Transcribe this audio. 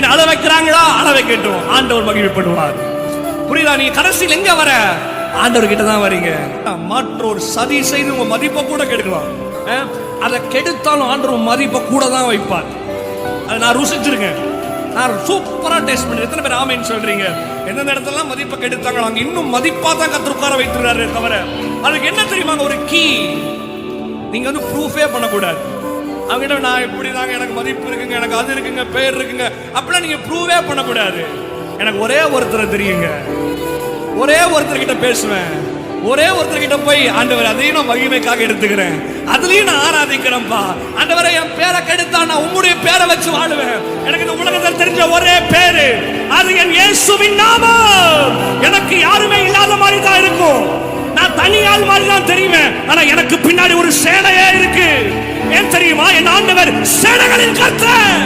என்ன அழ வைக்கிறாங்களா? அழ வைக்கட்டும். ஆண்டவர் மகிழ்ப்படுவார் புரியுதா? நீங்க கடைசியில் எங்க வர? ஆண்டவர் கிட்ட தான் வரீங்க. மற்றொரு சதி செய்து உங்க மதிப்பை கூட கெடுக்கலாம். அதை கெடுத்தாலும் ஆண்டவர் மதிப்பை கூட தான் வைப்பார். அதை நான் ருசிச்சிருக்கேன். நான் சூப்பரா டேஸ்ட் பண்ணி எத்தனை பேர் ஆமைன்னு சொல்றீங்க? எந்தெந்த இடத்துல மதிப்பை கெடுத்தாங்களோ அங்க இன்னும் மதிப்பா தான் கத்து உட்கார வைத்துறாரு தவிர அதுக்கு என்ன தெரியுமாங்க? ஒரு கீ. நீங்க வந்து ப்ரூஃபே பண்ணக்கூடாது. அவங்ககிட்ட நான் இப்படி தாங்க எனக்கு மதிப்பு இருக்குங்க எனக்கு அது இருக்குங்க பேர் இருக்குங்க. அப்படிலாம் நீங்க ப்ரூவே பண்ணக்கூடாது. எனக்கு ஒரே ஒருத்தரை தெரியுங்க. ஒரே ஒருத்தர் கிட்ட பேசுவேன். ஒரே ஒருத்தர் கிட்ட போய் ஆண்டவர் அதையும் நான் மகிமைக்காக எடுத்துக்கிறேன். அதுலயும் நான் ஆராதிக்கிறேன்ப்பா ஆண்டவரை என் பேரை கெடுத்தா நான் உங்களுடைய பேரை வச்சு வாழுவேன். எனக்கு இந்த உலகத்தில் தெரிஞ்ச ஒரே பேரு. அது என் இயேசுவின் நாமம். எனக்கு யாருமே இல்லாத மாதிரி தான் இருக்கும். நான் தனியால் மாதிரி தான் தெரியுவேன் ஆனா எனக்கு பின்னாடி ஒரு சேனையே இருக்கு. தெரியுமா? என் ஆண்டவர் சேனைகளின் கர்த்தர்.